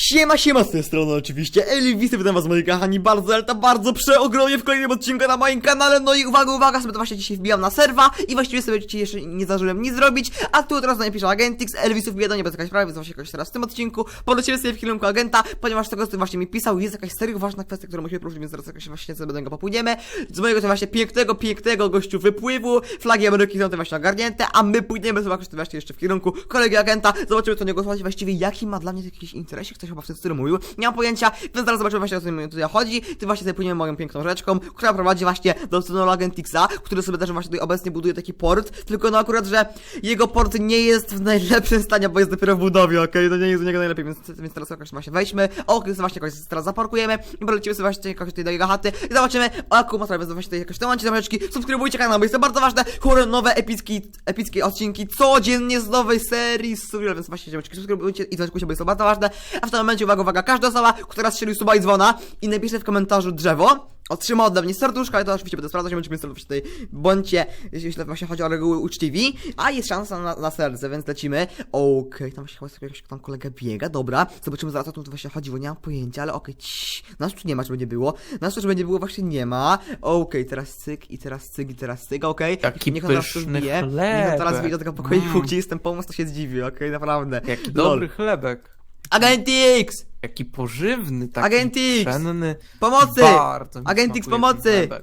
Siema, siema z tej strony oczywiście, Elvis, witam was moi kochani bardzo, ale to bardzo przeogromnie w kolejnym odcinku na moim kanale, no i uwaga, uwaga, sobie to właśnie dzisiaj wbijam na serwa i właściwie sobie dzisiaj jeszcze nie zdążyłem nic zrobić, a tu teraz napiszę Agentix, Elvisów biedą, nie będzie jakaś sprawa, więc właśnie jakoś teraz w tym odcinku. Polecimy sobie w kierunku agenta, ponieważ tego co właśnie mi pisał, jest jakaś serio ważna kwestia, którą musimy poruszyć, więc teraz jakoś właśnie sobie do niego popłyniemy, z mojego to właśnie pięknego, pięknego gościu wypływu, flagi Ameryki są te właśnie ogarnięte, a my pójdziemy sobie właśnie jeszcze w kierunku kolegi agenta, zobaczymy co niego słuchać właściwie, jaki ma dla mnie jakiś interesik, ktoś chyba w tym stylu mówił, nie mam pojęcia, więc zaraz zobaczymy właśnie o co mi tutaj chodzi, ty właśnie sobie płyniemy moją piękną rzeczką, która prowadzi właśnie do tunelu Agentixa, który sobie też właśnie tutaj obecnie buduje taki port, tylko no akurat, że jego port nie jest w najlepszym stanie, bo jest dopiero w budowie, okej, to nie jest u niego najlepiej, więc, więc teraz jakoś właśnie wejdźmy, o, więc właśnie jakoś teraz zaparkujemy i polecimy sobie właśnie jakoś tutaj do jego chaty i zobaczymy, o jaką ma sprawę, właśnie tutaj jakoś momencie zameczki, subskrybujcie kanał, bo jest to bardzo ważne, chore nowe epickie, epickie odcinki codziennie z nowej serii Surreal, więc właśnie ziomeczki, subskrybujcie i dzwoneczkujcie, bo jest to bardzo ważne, a w tym momencie uwaga, uwaga, każda osoba, która strzelił suba i dzwona i napisze w komentarzu drzewo, otrzyma ode mnie serduszka, i to oczywiście będę sprawdzać, więc więc tutaj bądźcie, jeśli właśnie chodzi o reguły uczciwi, a jest szansa na, na serce, więc lecimy. Okej, tam właśnie chyba sobie jakiś tam kolega biega, dobra, zobaczymy zaraz o co tu właśnie chodzi, bo nie mam pojęcia, ale okej, okay, nas tu nie ma, czy będzie było, nas tu, będzie było, właśnie nie ma, okej, teraz cyk, i teraz cyk, i teraz cyk, okej, Jaki niech on teraz tu wbije, niech on teraz wbije do tego pokoiku, Mm. gdzie jestem pomóc, to się zdziwi, okej, naprawdę. Jaki Lol. dobry chlebek. Agent X! Jaki pożywny, taki Agent X! pszenny. Pomocy! Bardzo mi Agent X, smakuje pomocy! ten.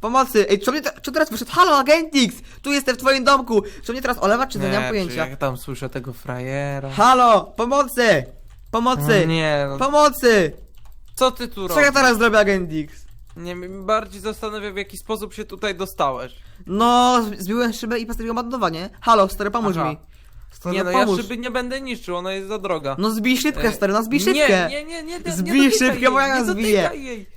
Pomocy! Ej, czy mnie, te- czy teraz wyszedł? Halo, Agentix! Tu jestem w twoim domku! Czy mnie teraz olewać, czy to nie mam czy pojęcia? jak tam słyszę tego frajera. Halo! Pomocy! Pomocy! No nie, no, Pomocy! co ty tu Co ja robisz? teraz zrobię, Agentix? Nie, bardziej zastanawiam w jaki sposób się tutaj dostałeś. No, zbiłem szybę i postawiłem ładowanie. Halo, stary, pomóż Aha. mi. Stary, Nie no, ja pomóż. szyby nie będę niszczył, ona jest za droga. No zbij szybkę, E, stary, no zbij szybkę! nie, nie, nie, nie, Zbij nie dotykaj szybkę, bo ja nie zbiję.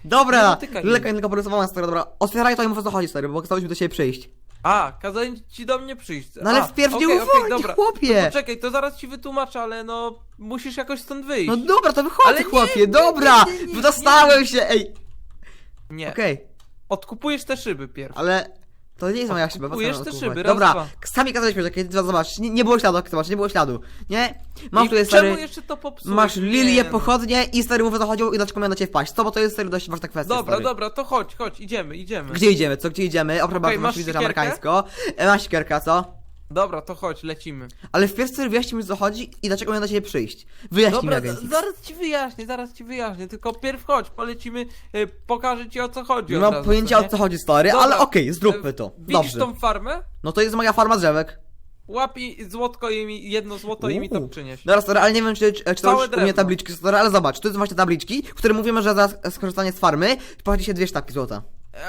Dobra! jej. tylko porysowana, stary, dobra. Otwieraj to i mów o co chodzi, stary, bo chciałbyś do siebie przyjść. A, kazałem ci do mnie przyjść. No ale wpierw nie uwolnij, dobra. chłopie! Poczekaj, to zaraz ci wytłumaczę, ale no, musisz jakoś stąd wyjść. No dobra, to wychodź, Ale nie, chłopie, nie, dobra! nie, nie, nie, Dostałem się, ej! Nie, Okej. odkupujesz te szyby pierw. Ale to nie jest moja szyba. co Kupujesz te szyby, raz, Dobra, dwa. sami kazaliśmy, że kiedy zobacz, nie, nie było śladu, jak zobacz, nie było śladu. Nie? Mam I tu jest czemu stary. jeszcze to popsułeś? Masz Nie, lilię, no. pochodnie i stary mów o co chodziło i dlaczego miałem na ciebie wpaść. To, bo to jest stary dość ważna kwestia. Dobra, stary. dobra, to chodź, chodź, idziemy, idziemy. Gdzie idziemy? Co, gdzie idziemy? Oprócz Okej, okay, masz masz widzę że siekierkę? amerykańsko. E, masz siekierka, co? Dobra, to chodź, lecimy. Ale wpierw stary wyjaśnij mi co chodzi i dlaczego miałem na ciebie przyjść. Wyjaśnij Dobra, mi agent. zaraz ci wyjaśnię, zaraz ci wyjaśnię, tylko pierw chodź, polecimy, y, pokażę ci o co chodzi Nie od mam razu, pojęcia nie? o co chodzi stary, Dobra, ale okej, zróbmy y, to. Widzisz Dobrze. tą farmę? No to jest moja farma drzewek. Łap i złotko i mi, jedno złoto i mi to Uuu. przynieś. Dobra, stary, ale nie wiem, czy, czy, czy to Całe już u mnie drewno. tabliczki, stary, ale zobacz, to jest właśnie tabliczki, które mówimy, że za skorzystanie z farmy płaci się dwie sztabki złota.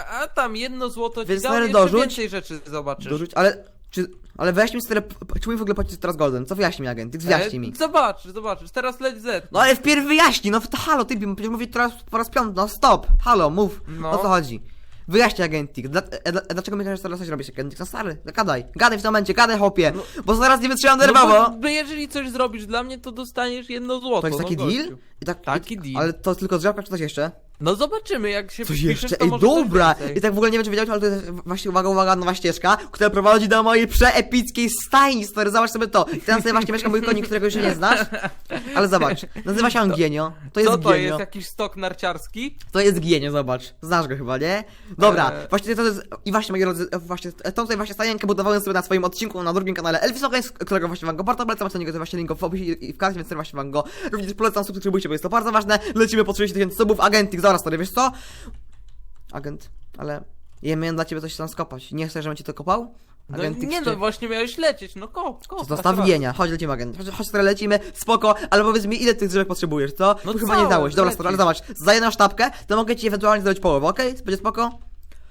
A, a tam jedno złoto ci Więc dam, stary, jeszcze dorzuć. więcej rzeczy zobaczysz. Dorzuć, ale czy, ale wyjaśnij mi stary, p- mi w ogóle płaci teraz golden? Co wyjaśnij mi agent, E, mi. Zobaczysz, zobaczysz, teraz leć Z. No ale wpierw wyjaśnij, no to halo, ty, przecież mówię teraz po raz piąty, no stop, halo, mów, No. o co chodzi. Wyjaśnij agentik, Dla, e, dla, dlaczego mi każesz teraz coś robić agentik? No stary, gadaj, gadaj w tym momencie, gadaj chłopie, bo zaraz nie wytrzymam No nerwowo. bo, bo jeżeli coś zrobisz dla mnie, to dostaniesz jedno złoto. To jest taki no, deal? gościu. I tak, Taki i, deal. Ale to tylko drzewka czy coś jeszcze? No zobaczymy, jak się Coś wpiszesz, jeszcze, to ej może coś dobra! więcej. I tak w ogóle nie wiem czy wiedziałeś, ale to jest właśnie uwaga, uwaga, nowa ścieżka, która prowadzi do mojej przeepickiej stajni, stary, zobacz sobie to. I tam sobie właśnie mieszka mój konik, którego już nie znasz, ale zobacz, nazywa się on Gienio, to jest Co to Gienio. jest, jakiś stok narciarski? To jest Gienio, zobacz. Znasz go chyba, nie? Dobra, Eee. właśnie to jest. I właśnie moi drodzy, właśnie tą tutaj właśnie stajenkę budowałem sobie na swoim odcinku na drugim kanale Elvis Ogańs, którego właśnie wam go bardzo polecam, macie do niego właśnie link w opisie i w karcie, więc też właśnie wam go również polecam, subskrybujcie, bo jest to bardzo ważne. Lecimy po 30 tysięcy subów, agentik, zaraz stary, wiesz co? Agent, ale ja miałem dla ciebie coś tam skopać. Nie chcesz, żebym ci to kopał? No, Agentik, nie no, właśnie miałeś lecieć, no kop, kop. zostaw chodź lecimy agent. Chodź, chodź teraz lecimy, spoko, ale powiedz mi ile tych drzewek potrzebujesz, co? No tu chyba nie całe, dałeś. Dobra, stary, ale zobacz, za jedną sztabkę, to mogę ci ewentualnie zrobić połowę, okej? Będzie spoko?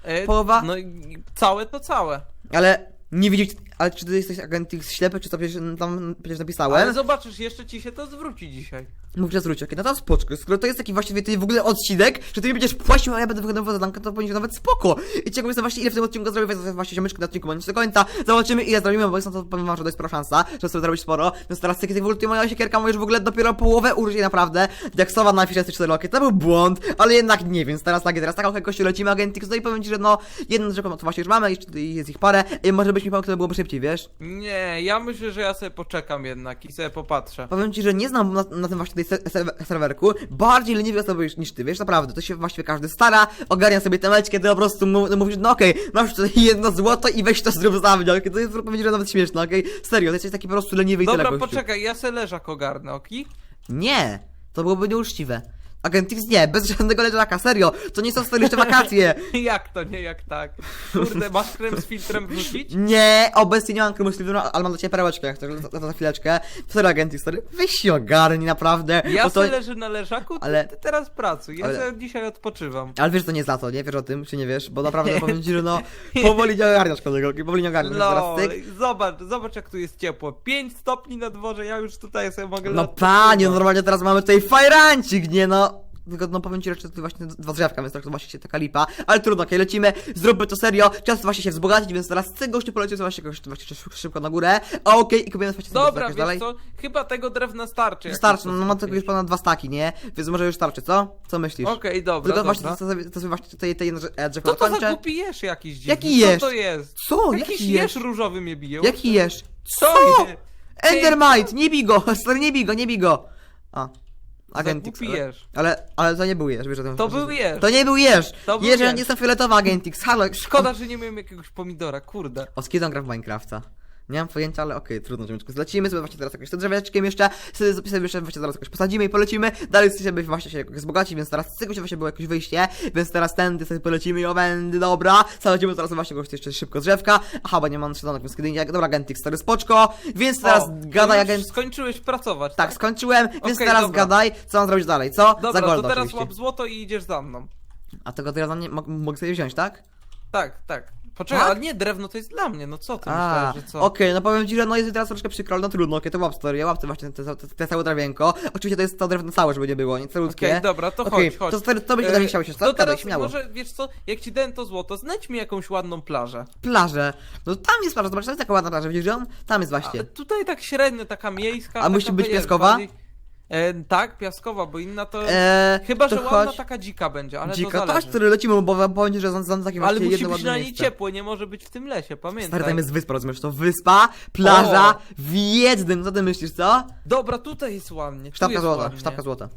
E, Połowa? No i całe to całe. Ale nie widzieć, ale czy ty jesteś agent X ślepy, czy co przecież tam przecież Ale napisałem? zobaczysz, jeszcze ci się to zwróci dzisiaj. Mów, że zwróć, okej, no to spoczko, skoro to jest taki właściwie ty w ogóle odcinek, że ty mi będziesz płacił, a ja będę za zadankę, to powinien nawet spoko. I ciekawe jestem właśnie ile w tym odcinku zrobię, więc właśnie ziomeczkę na odcinku będzie do końca, zobaczymy ile zrobimy, bo jest na to powiem wam, że to jest spora szansa, że sobie zrobić sporo, więc teraz kiedy w ogóle tutaj moja siekierka ma już w ogóle dopiero połowę użyć naprawdę, jak sowa na fisze 4 loki, to był błąd, ale jednak nie, więc teraz tak, teraz tak, okej, kościół lecimy agent X, no i powiem ci, że no, jeden rzecz to właśnie już mamy, tutaj jest ich parę, i może byś mi pomógł, to byłoby szybciej, wiesz? Nie, ja myślę, że ja sobie poczekam jednak i sobie popatrzę. Powiem ci, że nie znam na, na tym właśnie tej se- se- serwerku bardziej leniwej osoby niż ty, wiesz, naprawdę, to się właściwie każdy stara, ogarnia sobie temeczkę, ty po prostu mu, no mówisz, no okej, masz tutaj jedno złoto i weź to zrób za mnie, okej, to jest powiedzieć, że nawet śmieszne, okej, serio, to jesteś taki po prostu leniwy i tyle, Dobra, gościu. poczekaj, ja se leżak ogarnę, oki? Nie, to byłoby nieuczciwe. Agent X nie, bez żadnego leżaka, serio, to nie są jeszcze wakacje. Jak to, nie jak tak? Kurde, masz krem z filtrem wrzucić? Nie, obecnie nie mam komuś ale mam do ciebie perełeczkę, jak chcesz, za, za, chwileczkę. Serio, Agent X, weź się ogarnij, naprawdę. Ja to... leżę na leżaku, Ale- ty teraz pracuj, ja ale- dzisiaj odpoczywam. Ale wiesz, że to nie za to, nie? Wiesz o tym, czy nie wiesz? Bo naprawdę powiem ci, że no, powoli nie ogarniasz kolego, powoli nie ogarniasz. No, zobacz, zobacz jak tu jest ciepło. 5 stopni na dworze, ja już tutaj sobie mogę No panie, no normalnie teraz mamy tutaj fajrancik, nie no. Tylko no powiem ci, że to właśnie dwa drzewka, więc to właśnie się taka lipa. Ale trudno, okej, lecimy, zróbmy to serio. Czas właśnie się wzbogacić, więc teraz tego gościu polecił właśnie jakoś właśnie szybko, na górę. Okej, i kupujemy właśnie sobie Dobra, wiesz dalej. co, chyba tego drewna starczy. Starczy, no, no mam tylko już ponad dwa staki, nie? Więc może już starczy, co? Co myślisz? Okej, dobra, Tylko dobra. właśnie to, to, to sobie właśnie tutaj te jedno drze- e, drzewko Co to za dokończę. głupi jesz jakiś dziwny? Jaki jesz? Co to jest? Co? Jakiś Jaki jesz różowy mnie bije. Jaki jesz? Co? Co? Endermite, nie bij go, stary, nie bij go, nie bij go. A. Agentix, głupi ale, ale, ale to nie był jeż, wiesz o tym. To był jeż. To nie był jeż. To był Jeż, ja jeż. nie jestem fioletowy Agentix, halo. Szkoda, że nie miałem jakiegoś pomidora, kurde. O, z kiedy on gra w Minecrafta? Nie mam pojęcia, ale okej, trudno, ziomeczku. Zlecimy sobie właśnie teraz jakoś to drzeweczkiem jeszcze, sobie zapisamy jeszcze właśnie zaraz jakoś posadzimy i polecimy. Dalej chcecie być właśnie się jakoś wzbogaci, więc teraz z tego się właśnie było jakieś wyjście, więc teraz tędy sobie polecimy i o będę, dobra. Sadzimy teraz właśnie jakoś jeszcze szybko drzewka. Aha, bo nie mam trzydonek, więc kiedy nie, dobra, Agentix, stary spoczko, więc teraz O, gadaj agent. Skończyłeś pracować, Tak, skończyłem, więc Okej, teraz dobra. gadaj, co mam zrobić dalej, co? Dobra, Za golda to teraz oczywiście. łap złoto i idziesz za mną. A tego teraz nie mo- mogę sobie wziąć, tak? Tak, tak. Poczekaj, Tak? ale nie, drewno to jest dla mnie, no co ty A, myślałeś, że co? okej, no powiem ci, że no jest teraz troszkę przykro, ale no trudno, okej, to łap story, ja łap te właśnie te, te, te całe drewienko. Oczywiście to jest to drewno całe, żeby nie było, nie. Okej, dobra, to Okej, chodź, chodź. To, to, to będzie E, dalej chciał się? To Gadaj, teraz śmiało. może, wiesz co, jak ci dałem to złoto, znajdź mi jakąś ładną plażę. Plażę. No tam jest plaża, zobacz, tam jest taka ładna plaża, widzisz ją? Tam jest A, właśnie. tutaj tak średnio, taka miejska. A musi taka, być wiesz, piaskowa? bardziej- E, tak, piaskowa, bo inna to... Eee, Chyba, to że ładna taka dzika będzie, ale Dzika, to to zależy. chodź, który lecimy, bo wam powiem że znam, takie ale właśnie musi jedno być ładne na niej miejsce. ciepło, nie może być w tym lesie, pamiętaj. Stary, tam jest wyspa, rozumiesz, to wyspa, plaża, O! w jednym, co ty myślisz, co? Dobra, tutaj jest ładnie. tu Sztabka jest złota, ładnie. sztabka złota.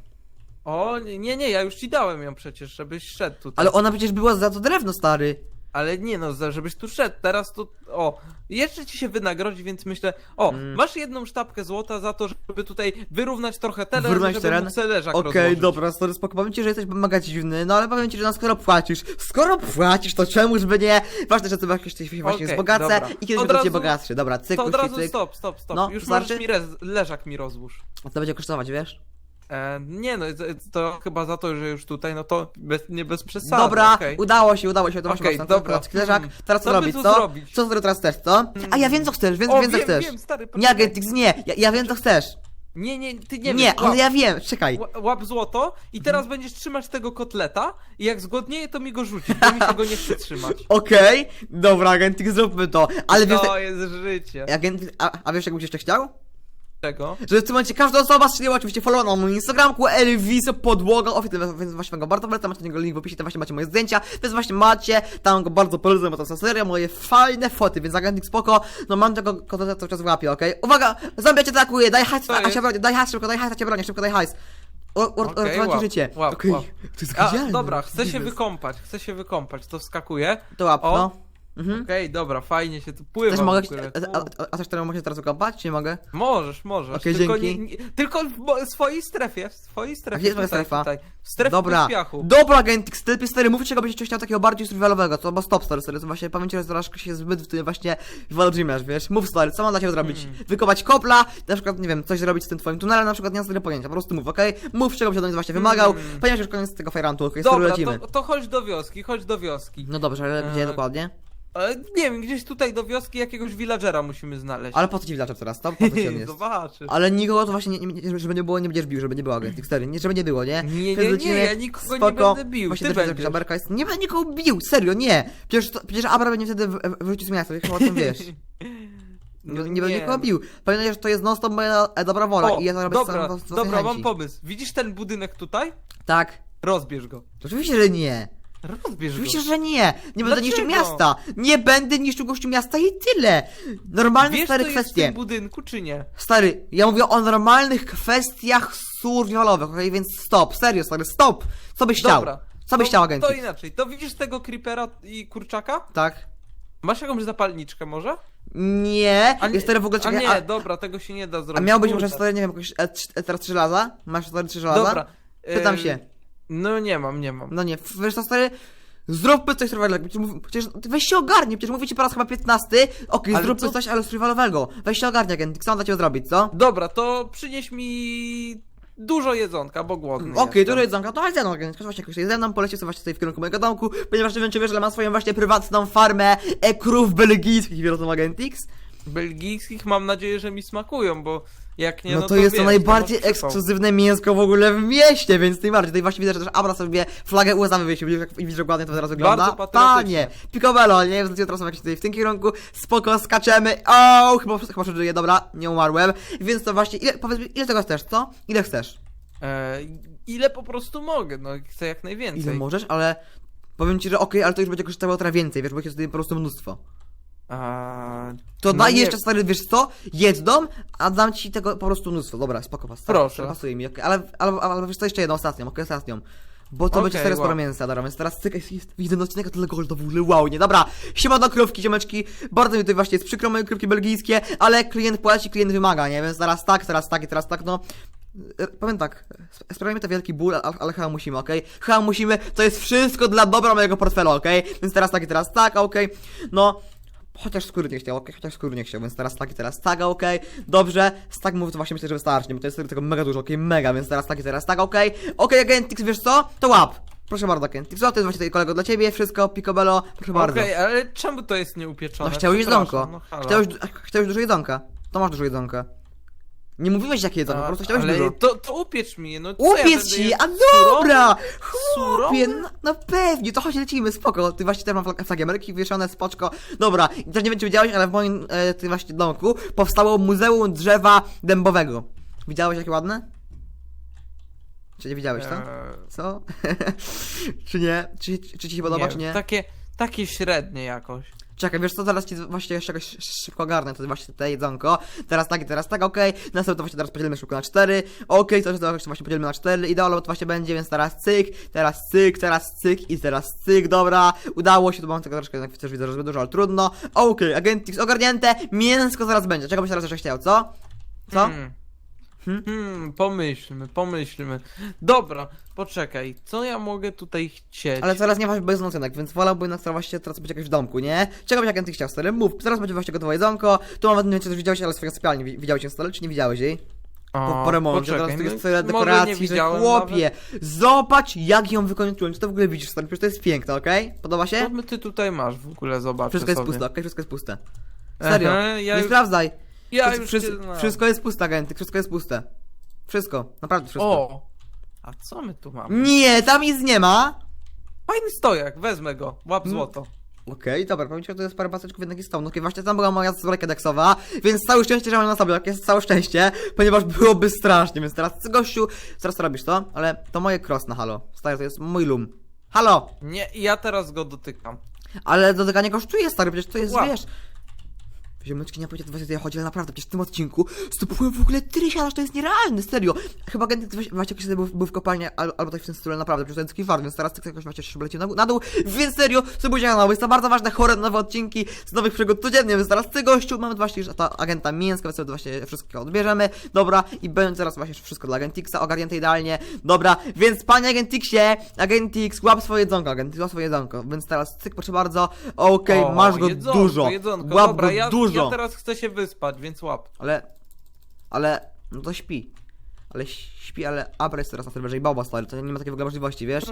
O, nie, nie, ja już ci dałem ją przecież, żebyś szedł tutaj. Ale ona przecież była za to drewno, stary. Ale nie no, za- żebyś tu szedł, teraz tu, o, jeszcze ci się wynagrodzi, więc myślę, o, Mm. masz jedną sztabkę złota za to, żeby tutaj wyrównać trochę teren, Wyrównać żeby teren? mógł leżak Okej, rozłożyć. dobra, stary, spoko. Powiem ci, że jesteś mega dziwny, no ale powiem ci, że no skoro płacisz, skoro płacisz, to czemuż by nie? Ważne, że ty jakieś właśnie Okej, wzbogacę dobra. i kiedyś Od razu- bogatszy. Dobra, cyk, To od cyk, razu cyk. stop, stop, stop, No, już starczy? możesz mi rez, leżak mi rozłóż. A to będzie kosztować, wiesz? E, nie no, to chyba za to, że już tutaj, no to bez, nie bez przesady, Dobra, okej. udało się, udało się, to właśnie masz dobra. Leżak, Hmm. teraz co Co robić, co? zrobić? Co ty teraz chcesz, co? A ja wiem co chcesz, wiem, O, wiem co chcesz. wiem, stary, Nie. Agentix, nie, ja, ja wiem co chcesz. Nie, nie, ty nie, Nie, wiesz, ale ja wiem, czekaj. ła- łap złoto i teraz będziesz trzymać tego kotleta i jak zgłodnieje, to mi go rzucić, bo mi się go nie chce trzymać. Okej, dobra, Agentix, zróbmy to. Ale wiesz, To jest życie. Agentix, a, a wiesz jakbyś jeszcze chciał? Czego? Że w tym momencie każda osoba strzeliła oczywiście follow na moim Instagramku, Elviso Podłoga, oficjalnie, więc właśnie go bardzo polecam, macie niego link w opisie, tam właśnie macie moje zdjęcia, więc właśnie macie, tam go bardzo polecam, bo to są serio moje fajne foty, więc agentnik spoko, no mam tego koteta cały czas w łapie, okej? Uwaga, zombie cię atakuje, daj hajs, a się jest? broni, daj hajs, szybko, daj hajs, a cię bronię, szybko daj hajs. Uratować łap, życie. łap, Okej, łap. to jest A, genialne. dobra, chcę się wykąpać, chcę się wykąpać, to wskakuje. To łap, O. no. Mhm. Okej, dobra, fajnie się tu pływa. Też mogę, w ogóle. a, a, a też teraz mogę się teraz wykąpać, czy nie mogę? Możesz, możesz. Okej, tylko dzięki. Nie, nie, tylko w mo- swojej strefie, w swojej strefie. gdzie jest moja tutaj, strefa? Tutaj. W strefie Dobra, pośpiachu. dobra Agentix, ty stary, mówcie czego będziecie chciał takiego bardziej survivalowego, co, bo stop stary, stary, to właśnie pamięci, że troszkę się zbyt w tym właśnie walczymiasz, wiesz, mów stary, co mam dla ciebie zrobić, Hmm. wykopać kopla, na przykład, nie wiem, coś zrobić z tym twoim tunelem, na przykład nie mam stary pojęcia, po prostu mów, okej, mów czego się do mnie właśnie wymagał, Hmm. ponieważ już koniec tego fajrantu, okej, okay, Dobra, lecimy. to, to chodź do wioski, chodź do wioski. No dobrze, ale gdzie Eee, dokładnie? Nie wiem, gdzieś tutaj do wioski jakiegoś villagera musimy znaleźć. Ale po co ci wlaczę teraz, to? Po co ci on jest? Zobaczysz. Ale nikogo to właśnie, nie, nie, żeby nie było, nie będziesz bił, żeby nie było Agentix, stary, nie, żeby nie było, nie? Nie, nie, nie, ja nikogo nie będę bił, Właśnie ty też będziesz. Aberka jest... Nie będę nikogo bił, serio, nie! Przecież, to, przecież Abra będzie wtedy w- w- wyrzucił z miasta, chyba o tym wiesz. Nie, nie będę nikogo bił. Pamiętaj, że to jest non-stop moja e, dobra wola O, i ja to robię dobra, z, z, z dobra, mam chęci. pomysł. Widzisz ten budynek tutaj? Tak. Rozbierz go. Oczywiście, że nie. Rozbierz go. Że nie! Nie będę niszczył Dlaczego? miasta! Nie będę niszczył gościu miasta i tyle! Normalne Wiesz, stare co jest w kwestie. tym budynku, czy nie? Stary, ja mówię o normalnych kwestiach survivalowych, okej? Więc stop, serio, stary, stop! Co byś chciał? Dobra. Co byś to, chciał, agent? To inaczej. To widzisz tego creepera i kurczaka? Tak? Masz jakąś zapalniczkę może? Nie, A nie, jest stary w ogóle a czekaj, nie, a, dobra, tego się nie da zrobić. a miał być Kurde. może stary, nie wiem, jakoś e, trz- e, teraz trzy żelaza? Masz stary trzy żelaza? Dobra. Pytam em, się. No nie mam, nie mam. No nie, wiesz co stary? Zróbmy coś survivalowego. Przecież, mów- przecież weź się ogarnij, przecież mówię ci po raz chyba 15. Okej, Ale zróbmy co- coś, ale survivalowego. Weź się ogarnij, agent. Co mam dla ciebie zrobić, co? Dobra, to przynieś mi dużo jedzonka, bo głodny Okej, jestem. dużo jedzonka, to chodź ze mną, agent. Chodź właśnie jakoś tutaj ze mną, polecie sobie właśnie tutaj w kierunku mojego domku, ponieważ nie wiem czy wiesz, ale mam swoją właśnie prywatną farmę e, krów belgijskich, tym Agentix? Belgijskich mam nadzieję, że mi smakują, bo jak nie, No, no, to jest to wiesz, najbardziej przypał. ekskluzywne mięsko w ogóle w mieście, więc tym bardziej. Tutaj właśnie widzę, że też Abra sobie flagę USA wywiesił, widzisz jak, widzisz jak ładnie to teraz wygląda? Panie, Picobello, nie wiem, teraz są jakieś tutaj w tym kierunku, spoko, skaczemy, o, chyba, chyba przeżyję, dobra, nie umarłem, więc to właśnie, ile, powiedz mi, ile tego chcesz, co? Ile chcesz? E, ile po prostu mogę, no chcę jak najwięcej. Ile możesz, ale powiem ci, że okej, ale to już będzie kosztowało trochę więcej, wiesz, bo jest tutaj po prostu mnóstwo. A, To no daj nie- jeszcze stary, wiesz co? Jedną, a dam ci tego po prostu mnóstwo. Dobra, spoko, was. Proszę. Pasuje mi, okej. Ale, ale, ale wiesz co, jeszcze jedną, ostatnią, okej, ostatnią. Bo to Okej, będzie teraz sporo wow. mięsa, dobra, więc teraz cyk, jest, jest, widzę odcinek, a tyle golda w ogóle, wow, nie, dobra. Siema do krówki, ziomeczki, bardzo mi tutaj właśnie jest przykro, moje krówki belgijskie, ale klient płaci, klient wymaga, nie, więc teraz tak, teraz tak i teraz tak, no. E, Powiem tak, sp- sprawia mi to wielki ból, ale, ale chyba musimy, okej? Chyba musimy, to jest wszystko dla dobra mojego portfela, okej? Więc teraz tak i teraz tak, okej? No, Chociaż skóry nie chciał, okej, chociaż skóry nie chciał, więc teraz tak i teraz tak, okej, dobrze, z tak mówię, to właśnie myślę, że wystarczy, bo to jest tego mega dużo, okej, mega, więc teraz tak i teraz tak, okej, okej, Agentix, wiesz co, to łap, proszę bardzo, Agentix, co, to jest właśnie tutaj kolego dla ciebie, wszystko, Picobello, proszę bardzo. Okej, ale czemu to jest nieupieczone? No chciałeś jedzonko, No, chciałeś, chciałeś dużo jedzonka, to masz dużo jedzonka. Nie mówiłeś jakie jedzonko, po A, prostu chciałeś ale dużo. To, to upiecz mi je, no co ja Upiec będę ci, a dobra! Surowe? Chłopie, no, no pewnie, to chodź lecimy, spoko. Ty właśnie też mam flag- flagi Ameryki wieszone, spoczko. Dobra, i też nie wiem czy widziałeś, ale w moim e, tym właśnie domku powstało Muzeum Drzewa Dębowego. Widziałeś jakie ładne? Czy nie widziałeś to? Eee, Co? czy nie? Czy, czy ci się podoba, czy nie? Takie, takie średnie jakoś. Czekaj, wiesz co, zaraz ci właśnie jeszcze sz- szybko ogarnę, to właśnie te jedzonko. Teraz tak i teraz tak, okej. Następnie to właśnie teraz podzielimy szybko na cztery. Okej, to to właśnie podzielimy na cztery. Ideolo to właśnie będzie, więc teraz cyk, teraz cyk, teraz cyk i teraz cyk, dobra. Udało się, tu mam tego troszkę, jak też widzę, że dużo, ale trudno. Okej, Agentix ogarnięte, mięsko zaraz będzie. Czego byś teraz jeszcze chciał, co? Co? Hmm. Hmm? Hmm, pomyślmy, pomyślmy. Dobra, poczekaj, co ja mogę tutaj chcieć? Ale zaraz nie masz bez nocenek, więc wolałbym na właśnie teraz być jakoś w domku, nie? Czego byś agent chciał, stary? Mów, zaraz będzie właśnie gotowe jedzonko. Tu mam, nie wiem, czy też widziałeś, ale swoją sypialnię. Wi- Widziałeś ją stole, czy nie widziałeś jej? Po, po remoncie, poczekaj, teraz tu jest tyle może nie dekoracji, że widziałem chłopie, zobacz jak ją wykończyłem, czy to w ogóle widzisz, stary, przecież to jest piękne, okej? Podoba się? Co ty tutaj masz w ogóle, zobacz Wszystko jest puste, okej? Wszystko jest puste. Serio, Aha, ja nie już, sprawdzaj. Ja Wszystko- już wszystko, cię znam. wszystko jest puste, agenty, wszystko jest puste. Wszystko, naprawdę wszystko. O! A co my tu mamy? Nie, tam nic nie ma. Fajny stojak, wezmę go, łap Mm. złoto. Okej, dobra, powiem ci, że to jest parę paseczków jednak jest stąd. No, właśnie tam była moja zbrojka deksowa, więc całe szczęście, że mam na sobie, jak jest całe szczęście, ponieważ byłoby strasznie, więc teraz, gościu, zaraz to robisz to, ale to moje cross na halo. Stary, to jest mój lum. Halo! Nie, ja teraz go dotykam. Ale dotykanie kosztuje, stary, przecież to jest, Łap. wiesz... Ziomeczki, nie powiedzieć, że chodzi, ale naprawdę, przecież w tym odcinku zdobyłem w ogóle że to jest nierealne, serio. Chyba agent właśnie jakiś był, był w kopalni al, albo tak w tym stylu, naprawdę, przecież to jest taki fart, więc teraz jakoś właśnie szybko leci na, na dół, więc serio, subujcie kanał, jest to bardzo ważne, chore nowe odcinki z nowych przygód codziennie, więc teraz ty gościu, mamy właśnie już to agenta mięska, więc sobie właśnie wszystko odbierzemy, dobra, i będzie teraz właśnie wszystko dla Agentixa, ogarnięte idealnie, dobra, więc panie Agentixie, Agentix, łap swoje jedzonko, Agentix, łap swoje jedzonko, więc teraz cyk, proszę bardzo, okej, O, masz go jedzonko, dużo, Jedzonko. łap Dobra, go ja, dużo. Ja teraz chcę się wyspać, więc łap. Ale. Ale. No to śpi. Ale śpi, ale Abra jest teraz na serwerze i Bauba stary, to nie ma takiej w ogóle możliwości, wiesz?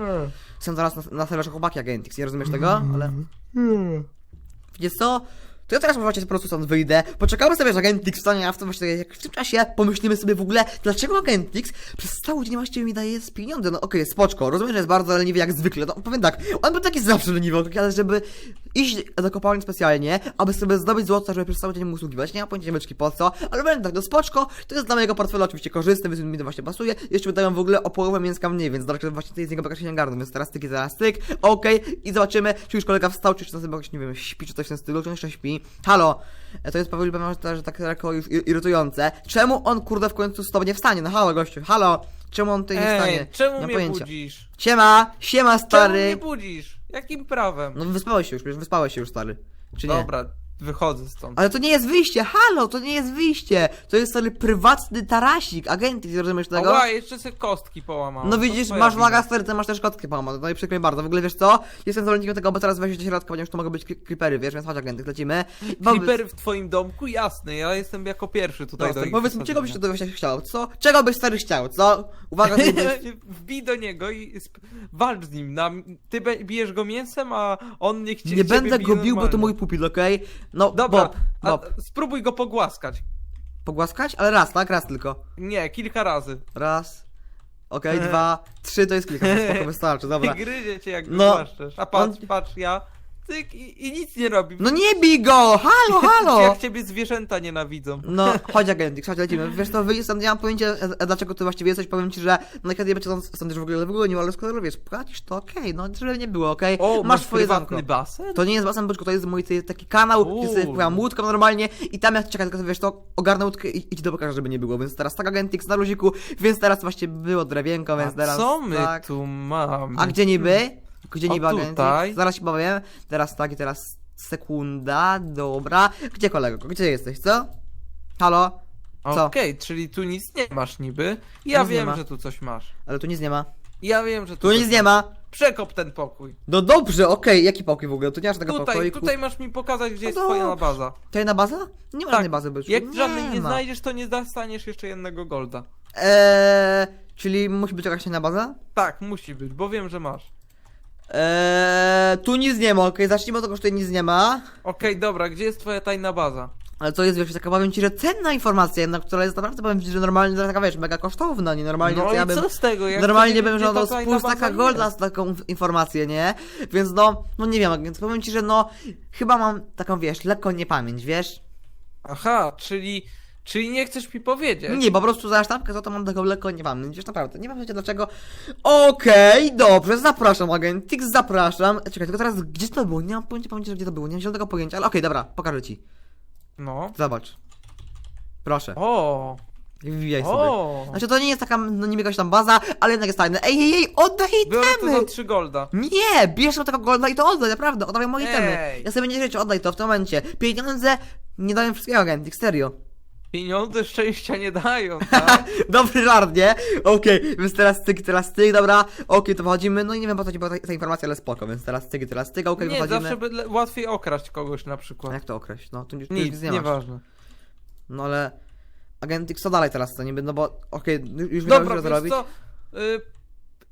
Są teraz na, na serwerze chłopaki Agentix, nie rozumiesz tego? Ale. Wiecie co? To ja teraz właśnie po prostu stąd wyjdę, poczekamy sobie, że Agentix wstanie, a w tym właśnie jak w tym czasie pomyślimy sobie w ogóle, dlaczego Agentix przez cały dzień właściwie mi daje pieniądze. No okej, spoczko, rozumiem, że jest bardzo leniwy jak zwykle, no powiem tak, on był taki zawsze leniwy, ale żeby iść do kopalni specjalnie, aby sobie zdobyć złoto, żeby przez cały dzień mu usługiwać, nie mam pojęcia niemeczki po co, ale będę tak, no spoczko, to jest dla mojego portfela oczywiście korzystne, więc mi to właśnie pasuje, jeszcze wydają w ogóle o połowę mięska mniej, więc dlaczego właśnie tutaj z niego bagaż się nie garną, więc teraz tyki, zaraz tyk, okej, i zobaczymy, czy już kolega wstał, czy jeszcze sobie jakoś, nie wiem, śpi, czy coś w tym stylu, czy jeszcze śpi, halo, E, to jest powoli pewnie że tak lekko już ir- irytujące, czemu on kurde w końcu z tobą nie wstanie, no halo gościu, halo, czemu on tutaj nie wstanie, Ej, czemu Nie mnie pojęcia. budzisz? siema, siema Czemu stary, mnie budzisz? Jakim prawem? no wyspałeś się już, już wyspałeś się już stary, czy nie? Dobra, wychodzę stąd. Ale to nie jest wyjście, halo, to nie jest wyjście. To jest stary prywatny tarasik, agenty, rozumiesz tego? Ała, jeszcze sobie kostki połamałem. No To widzisz, twoja masz wina. laga stary, ty masz też kotkę połamaną, no i przykro mi bardzo. W ogóle wiesz co? Jestem zwolennikiem tego, bo teraz weź do środka, ponieważ to mogą być kri- creepery, wiesz, więc chodź agenty, lecimy. Wobec- Creeper w twoim domku? Jasne, ja jestem jako pierwszy tutaj Dobra, do ich powiedz mi, czego byś wysadzenia. tu właśnie chciał, co? Czego byś stary chciał, co? Uwaga, zróbmy- Wbij do niego i sp- walcz z nim. Na, ty be- bijesz go mięsem, a on niech cię nie ciebie będę bije go bił, bo to normalnie. mój pupil, okej? No, Dobra, Bob, a, Bob. spróbuj go pogłaskać. Pogłaskać? Ale raz, tak? Raz tylko. Nie, kilka razy. Raz. Okej, dwa, trzy, to jest kilka, to spoko wystarczy, dobra. Gryzie cię jak No, go głaszczesz. A patrz, on- patrz, ja. Tyk i, i nic nie robi. No nie bij go! Halo, halo! Jak ciebie zwierzęta nienawidzą. No, chodź agent, chodź, lecimy. Wiesz co, wyjść stąd, nie mam pojęcia, e, e, dlaczego ty właściwie jesteś, powiem ci, że no kiedy będzie stąd, stąd też w ogóle w ogóle nie, ale skoro wiesz, płacisz, to okej, no żeby nie było, okej? O, masz, swoje prywatny zamko. basen? To nie jest basen, byczku, to jest mój ty, taki kanał, gdzie sobie Uuu. pływam łódką normalnie i tam jak czekaj, tylko wiesz, to ogarnę łódkę i, i ci to pokażę, żeby nie było, więc teraz tak agentix na luziku, więc teraz właśnie było drewienko, więc A teraz co my tak. tu mamy? A gdzie niby? Gdzie niby agentix? tutaj. Zaraz ci powiem, teraz tak i teraz sekunda, dobra. Gdzie kolego, gdzie jesteś, co? Halo? Co? Okej, czyli tu nic nie masz niby. Ja Nic nie wiem, ma. że tu coś masz. Ale tu nic nie ma. Ja wiem, że tu, Tu coś nic nie ma. Przekop ten pokój. No dobrze, okej, jaki pokój w ogóle? Tu nie masz tego Tutaj, pokoju. tutaj masz mi pokazać, gdzie jest No twoja baza. Tutaj na baza? Nie ma Tak. żadnej bazy być. Jak żadnej nie ma. znajdziesz, to nie dostaniesz jeszcze jednego golda. Eee, czyli musi być jakaś inna baza? Tak, musi być, bo wiem, że masz. Eee, tu nic nie ma, okej, zacznijmy od tego, że tutaj nic nie ma. Okej, dobra, gdzie jest twoja tajna baza? Ale to jest, wiesz, taka powiem ci, że cenna informacja jednak, która jest naprawdę, powiem ci, że normalnie taka, wiesz, mega kosztowna, nie normalnie, No to ja bym... co z tego? Jak Normalnie bym żądał ta tajna spół staka baza golda z taką inf- informację, nie? Więc no, no nie wiem, więc powiem ci, że no, chyba mam taką, wiesz, lekką niepamięć, wiesz? Aha, czyli... Czyli nie chcesz mi powiedzieć? Nie, po prostu za sztabkę to, to mam taką lekko niepamięć, wiesz, naprawdę, nie wiem wiecie dlaczego. Okej, dobrze, zapraszam, agent Tix, zapraszam. Czekaj, tylko teraz, gdzie to było? Nie mam pojęcia, pamięci, gdzie to było, nie mam zielonego pojęcia, ale okej, dobra, pokażę ci. No. Zobacz. Proszę, O, wbijaj sobie. o. Znaczy, to nie jest taka, no nie jakaś tam baza, ale jednak jest tajne. Ej, ej, ej, oddaj Biorę to za 3 golda. Nie, bierz tego golda i to oddaj, naprawdę, oddawaj moje itemy. Ej. Ja sobie nie życzę, oddaj to w tym momencie. Pieniądze nie dają wszystkiego, agent, serio. Pieniądze szczęścia nie dają, tak? Dobry żart, nie? Okej, więc teraz styk, teraz styk, dobra. Okej, to wychodzimy. No i nie wiem po co ci była ta, ta informacja, ale spoko, więc teraz styk, teraz styk, okej, nie, wychodzimy. zawsze by łatwiej okraść kogoś na A przykład. jak to określić? No, tu już Nic, nic nie masz. nieważne. No ale... Agentik, co dalej teraz to niby? No bo, okej, już Dobra, wiedziałem, co wiesz zrobić. co? Y,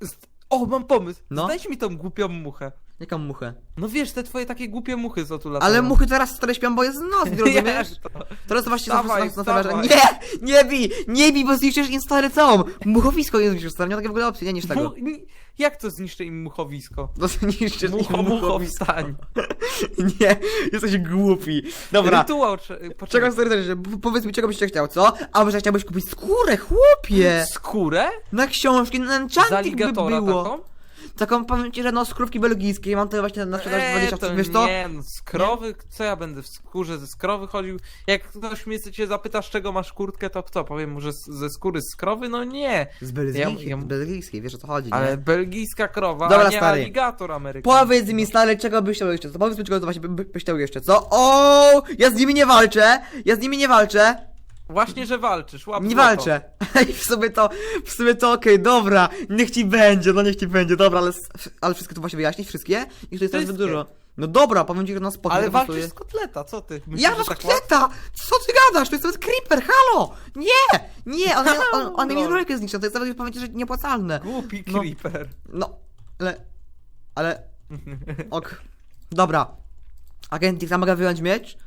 z- O, mam pomysł. No. Znajdź mi tą głupią muchę. Jaką muchę? No wiesz, te twoje takie głupie muchy co tu latają. Ale muchy teraz stare śpią, bo jest noc, nie rozumiesz? Jest to. Teraz właśnie Dawaj, na serwerze. Nie! Nie bij! Nie bij, bo zniszczysz im stary całą! Muchowisko nie zniszczysz stary, nie ma takiej w ogóle opcji, nie niż tego. Mu... ni- Jak to zniszczy im muchowisko? No zniszczysz Mucho, im mucho, muchowisko. wstań. Nie, jesteś głupi. Dobra. Rytuał... Czego Poczekaj. serdecznie, p- powiedz mi czego byś chciał, co? A może chciałbyś kupić skórę, chłopie! Skórę? Na książki, na Z enchanting by aligatora było. taką? Taką, powiem ci, że no skrówki belgijskie, mam tutaj właśnie na sprzedaż Eee, 20, to wiesz to? nie, no, z krowy, co ja będę w skórze ze skrowy chodził? Jak ktoś mnie cię zapyta, z czego masz kurtkę, to kto? Powiem mu, że z, ze skóry z krowy? No nie. Z belgijskiej, Ja- ja- z belgijskiej, wiesz o co chodzi, Ale nie? belgijska krowa, Dobra, a nie stary. aligator amerykański. Powiedz mi stary, czego byś chciał jeszcze, co? Powiedz mi czego właśnie by- by- byś chciał jeszcze, co? O, ja z nimi nie walczę! Ja z nimi nie walczę! Właśnie, że walczysz, łap Nie złoto. walczę! I w sumie to, w sumie to okej, dobra, niech ci będzie, no niech ci będzie, dobra, ale, s- ale wszystko tu właśnie wyjaśnić, wszystkie? I to jest teraz zbyt Wszystkie. dużo. No dobra, powiem ci, że na spokój Ale to walczysz z kotleta, co ty? Myślisz, Ja że masz tak kotleta! Co ty gadasz? To jest nawet creeper, halo! Nie! Nie, on, on, on, mi Lol. rurkę zniszczył, to jest nawet powiem ci, że niepłacalne. łatwo? Głupi No. creeper. No, ale, ale, ok, dobra. Agentik, tam mogę wyjąć miecz?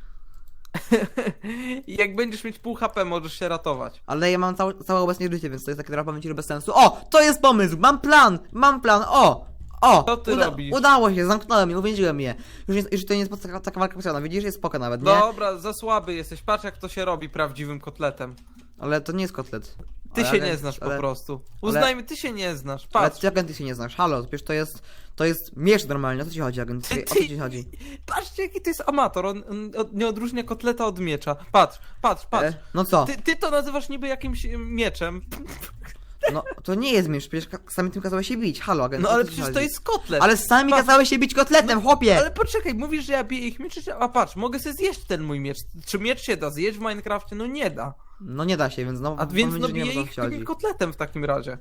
I jak będziesz mieć pół HP, możesz się ratować. Ale ja mam całe, całe obecnie życie, więc to jest takie trochę powiem ci, że bez sensu. O! To jest pomysł! Mam plan! Mam plan! O! O! Co ty robisz? Udało się, zamknąłem je, uwięziłem je. Już, jest, już to nie jest taka, taka walka potrzebna, widzisz, jest spoko nawet, nie? Dobra, za słaby jesteś. Patrz jak to się robi prawdziwym kotletem. Ale to nie jest kotlet. Ty ale, się nie znasz ale, po prostu. Uznajmy, ty się nie znasz. Ale Patrz. ty agent ty się nie znasz, halo, przecież to jest, to jest miecz normalnie, o co ci chodzi agent? O co ci chodzi? Patrzcie jaki to jest amator. On, on od- nie odróżnia kotleta od miecza. Patrz, patrz, patrz. E, no co? Ty, ty to nazywasz niby jakimś mieczem. No, to nie jest miecz, przecież ka- sami tym kazałeś się bić, halo agent. No o co ale ci przecież chodzi? to jest kotlet. Ale sami Patrz. kazałeś się bić kotletem, chłopie! Ale poczekaj, mówisz, że ja biję ich miecz, a patrz, mogę sobie zjeść ten mój miecz. Czy miecz się da zjeść w Minecrafcie? No nie da. No nie da się, więc no... A więc no nie co ich takim kotletem w takim razie.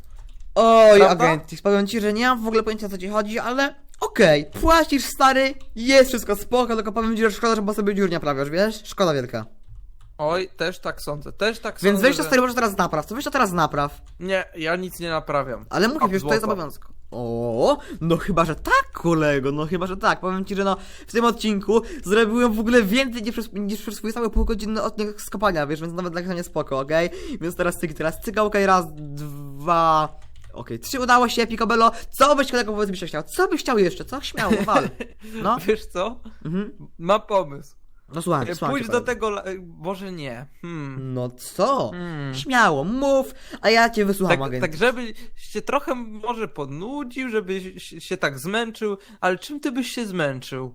Oj, Prawda? powiem ci, że nie mam w ogóle pojęcia o co ci chodzi, ale okej, płacisz stary, jest wszystko spoko, tylko powiem ci, że szkoda, że po sobie dziur nie naprawiasz, wiesz? Szkoda wielka. Oj, też tak sądzę, też tak Więc sądzę. weź to że- stary, może teraz napraw, to weź to teraz napraw. Nie, ja nic nie naprawiam. Ale wiesz, to jest złoto. O, no chyba, że tak, kolego, no chyba, że tak. Powiem ci, że no, w tym odcinku zrobiłem w ogóle więcej niż przez, niż przez swój cały półgodzinny odcinek z kopania, wiesz, więc nawet dla mnie spoko, okej? Więc teraz cyk, teraz cyka, okej, raz, dwa... Okej, trzy udało się, Picobello. Co byś kolego powiedz mi się chciał? Co byś chciał jeszcze? Co śmiało, wal. No, Wiesz co? mhm. Mam pomysł. No słucham, E, słucham Pójdź do tego... la- e, Może nie. Hmm. No co? Hmm. Śmiało, mów, a ja cię wysłucham, Tak, agent. tak, żebyś się trochę może ponudził, żebyś się- tak zmęczył, ale czym ty byś się zmęczył?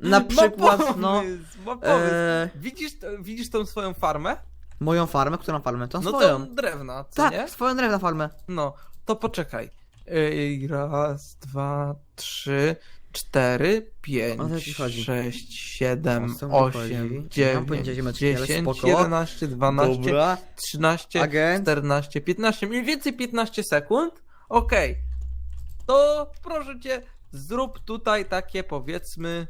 Na przykład, ma no... pomysł, ma pomysł. Eee, Widzisz, widzisz tą swoją farmę? moją farmę? Którą farmę? Tą No swoją. to drewna, co Tak, nie? swoją drewna farmę. No, to poczekaj. Ej, raz, dwa, trzy, cztery, O co ci pięć, chodzi? sześć, siedem, O co mi chodzi? osiem, Nie mam pojęcia, dziewięć, ziemeczki, ale dziesięć, spoko. jedenaście, dwanaście, Dobra. trzynaście, Agent. czternaście, piętnaście, mniej więcej 15 sekund. Okej. To proszę cię, zrób tutaj takie powiedzmy.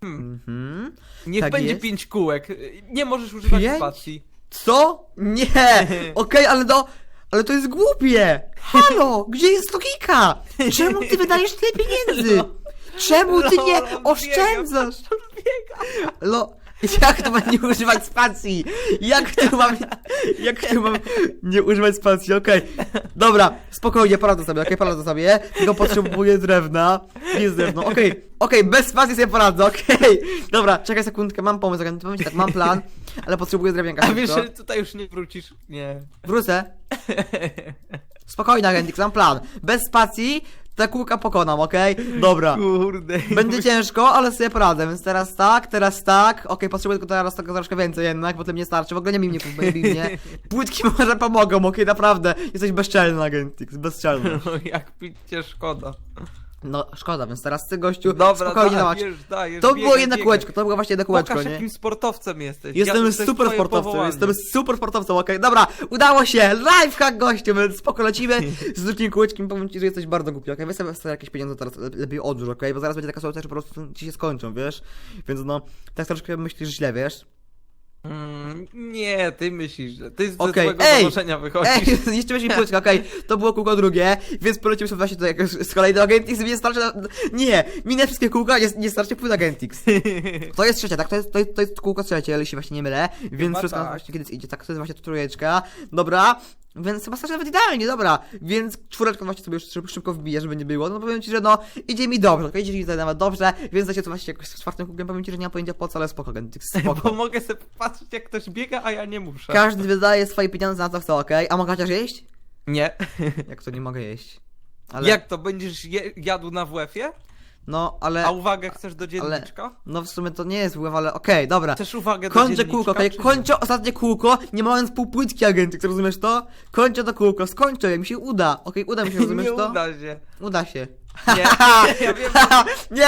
Hmm, niech Tak będzie jest. pięć kółek. Nie możesz używać spacji. Co? Nie! Okej, ale no... Ale to jest głupie! Halo! Gdzie jest logika? Czemu ty wydajesz tyle pieniędzy? Czemu ty nie oszczędzasz? biega, jak to mam nie używać spacji? Jak tu mam... Jak tu mam nie używać spacji? Okej. Dobra, spokojnie, poradzę sobie, okej, poradzę sobie. Tylko potrzebuję drewna. Jest drewno, okej. Okej, bez spacji sobie poradzę, okej. Dobra, czekaj sekundkę, mam pomysł, agent, powiem ci tak, mam plan, ale potrzebuję drewnianka A wiesz, szybko. że tutaj już nie wrócisz? Nie. Wrócę. Spokojnie, agent, mam plan. Bez spacji te kółka pokonam, okej? Dobra. Kurde. Będzie ciężko, ale sobie poradzę, więc teraz tak, teraz tak. Okej, potrzebuję tylko teraz troszkę więcej jednak, bo tym nie starczy. W ogóle nie bij mnie, mnie. Płytki może pomogą, okej, naprawdę. Jesteś bezczelny, agent, bezczelny. No, jak pić cię szkoda. No, szkoda, więc teraz ty, gościu, Dobra, spokojnie dawaj. dajesz, dajesz. To biegaj, było jedno biegaj. kółeczko, to było właśnie jedno kółeczko, Pokaż, nie? jakim sportowcem jesteś. Jestem Ja- to jest super twoje sportowcem, powołanie. jestem super sportowcem, okej, dobra, udało się, lifehack gościu, więc spoko lecimy z drugim kółeczkiem, powiem ci, że jesteś bardzo głupi, okej, weź sobie sobie jakieś pieniądze teraz le- lepiej odrzuć, okej, bo zaraz będzie taka sytuacja, że po prostu ci się skończą, wiesz, więc no, tak troszkę myślisz źle, wiesz. Mm, nie, ty myślisz, że ty z Okej, złego ej! wychodzisz. Ej, zniszczyłeś mi płytkę, okej, to było kółko drugie, więc polecimy sobie właśnie do jakiegoś z kolei do Agentix, nie starczy, na... nie, minę wszystkie kółka, nie, nie starczy płyt Agentix. To jest trzecie, tak? To jest, to jest, to jest kółko trzecie, jeśli się właśnie nie mylę. Więc Chyba wszystko tak. właśnie kiedyś idzie, tak? To jest właśnie trójeczka. Dobra. Więc chyba starczy nawet idealnie, dobra. Więc czwóreczkę właśnie sobie szybko wbiję, żeby nie było. No powiem ci, że no, idzie mi dobrze, okej? Idzie mi tutaj nawet dobrze, więc zajcie to właśnie jakoś z czwartym kółkiem. Powiem ci, że nie mam pojęcia po co, ale spoko, Bo spoko. mogę sobie patrzeć, jak ktoś biega, a ja nie muszę. Każdy wydaje swoje pieniądze na to chce, okej? A mogę chociaż jeść? Nie. Jak to nie mogę jeść? Ale, Jak to, będziesz je, jadł na WF-ie? No, ale, A uwagę chcesz do dzienniczka? no w sumie to nie jest wpływ, ale okej, dobra. Chcesz uwagę do Kończę dzienniczka? kółko, nie? Kończę ostatnie kółko, nie mając półpłytki agenty, ty rozumiesz to? Kończę to kółko, skończę, jak mi się uda, okej? Uda mi się, rozumiesz Nie to? uda się. Uda się. Nie, ja wiem, Nie!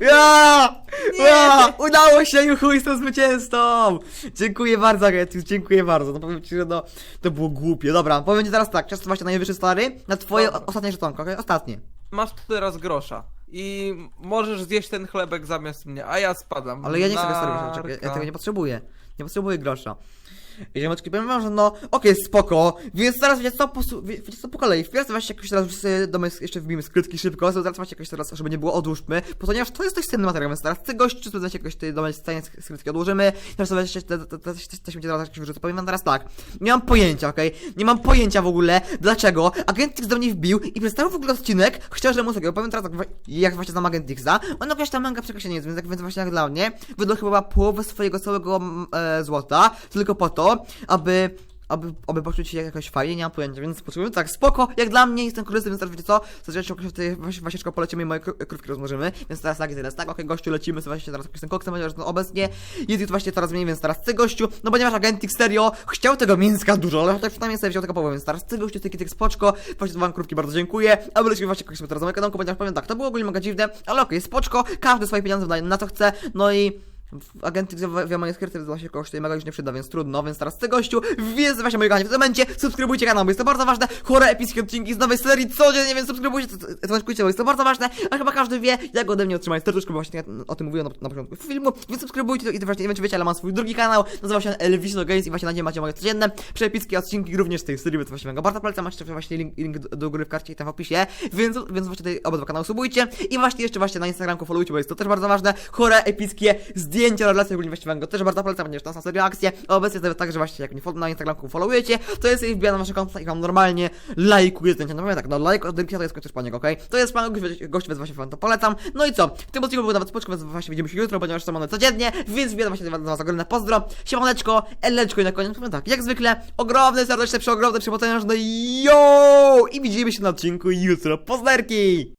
Ja! Nie! Ja! Udało się, juhu, jestem zwycięzcą! Dziękuję bardzo, Agentus, dziękuję bardzo. No powiem ci, że no, to było głupie. Dobra, powiem ci teraz tak, czas właśnie najwyższy stary, na twoje Dobra. ostatnie żetonko, okej? Ostatnie. masz tu teraz grosza. I możesz zjeść ten chlebek zamiast mnie, a ja spadam. Ale ja nie chcę sobie stary, ja, ja tego nie potrzebuję. Nie potrzebuję grosza. Ziomeczki, powiem wam, że no, okej, spoko, więc teraz wiecie co, wie- wiecie co, po kolei, wpierw właśnie jakoś teraz sobie do mnie jeszcze wbijmy skrytki szybko, zaraz właśnie jakoś teraz, żeby nie było, odłóżmy, ponieważ to jest dość cenny materiał, więc teraz ty gościu, sprawdzać jakoś tutaj do scenie skrytki odłożymy, teraz sobie jeszcze, te- te- te- też będzie teraz jakieś wyrzucę, powiem wam teraz tak, nie mam pojęcia, okej, nie mam pojęcia w ogóle, dlaczego Agent do mnie wbił i przez w ogóle odcinek chciał, że mu takiego, powiem teraz tak, jak właśnie znam Agent Xa, on jakaś tam manga przekreślenie jest, więc, tak, więc właśnie jak dla mnie, wydał chyba połowę swojego całego mm, e, złota, tylko po to, aby aby, aby poczuć się jakoś fajnie, nie mam pojęcia, więc potrzebujemy tak spoko, jak dla mnie jestem korzystny, więc teraz wiecie co, zazwyczaj się szybko polecimy i moje kró- krówki rozmnożymy, więc teraz tak, jest teraz tak, okej gościu, lecimy sobie właśnie teraz z tym koksem, ponieważ no obecnie jest już właśnie coraz mniej, więc teraz ty gościu, no ponieważ agent X serio chciał tego mięska dużo, ale tak przynajmniej sobie wziął tego połowę, więc teraz ty gościu, ty kitek spoczko, właśnie wam krówki bardzo dziękuję, a my lecimy właśnie sobie teraz kanałku, ponieważ powiem tak, to było ogólnie mega dziwne, ale okej, spoczko, każdy swoje pieniądze wydaje na co chce, no i Agent X w moje skryty właśnie kosztuje mega już nie przyda, więc trudno, więc teraz ty gościu, więc właśnie moi kochani, w tym momencie subskrybujcie kanał, bo jest to bardzo ważne, chore epickie odcinki z nowej serii codziennie, więc subskrybujcie, dzwonkujcie, bo jest to bardzo ważne, a chyba każdy wie, jak ode mnie otrzymać serduszko, bo właśnie ja o tym mówiłem na, na początku filmu, więc subskrybujcie to i to właśnie, nie wiem wiecie, ale mam swój drugi kanał, nazywa się Elviso Games i właśnie na nim macie moje codzienne, przepiskie odcinki również z tej serii, więc właśnie mega bardzo polecam, macie właśnie link, link do, do góry w karcie i tam w opisie, więc, więc właśnie tutaj obydwa kanały subujcie. I właśnie jeszcze właśnie na Instagramku followujcie, bo jest to też bardzo ważne, chore epickie zdjęcia, relacje, ogólnie właśnie wam też bardzo polecam, ponieważ tam są serio akcje, obecnie jest tak, że właśnie jak mnie na Instagramku followujecie, to jest i wbija na wasze konta i wam normalnie lajkuje zdjęcia, no tak, no like od to jest też paniek, okej? To jest pan gość, więc właśnie wam to polecam, no i co, w tym odcinku był nawet spoczko, więc właśnie widzimy się jutro, ponieważ są one codziennie, więc wbijam właśnie na was ogromne pozdro, siemaneczko, eleczko i na koniec powiem tak, jak zwykle, ogromne, serdeczne, przeogromne, przepotężne, yo! I widzimy się na odcinku jutro, pozderki!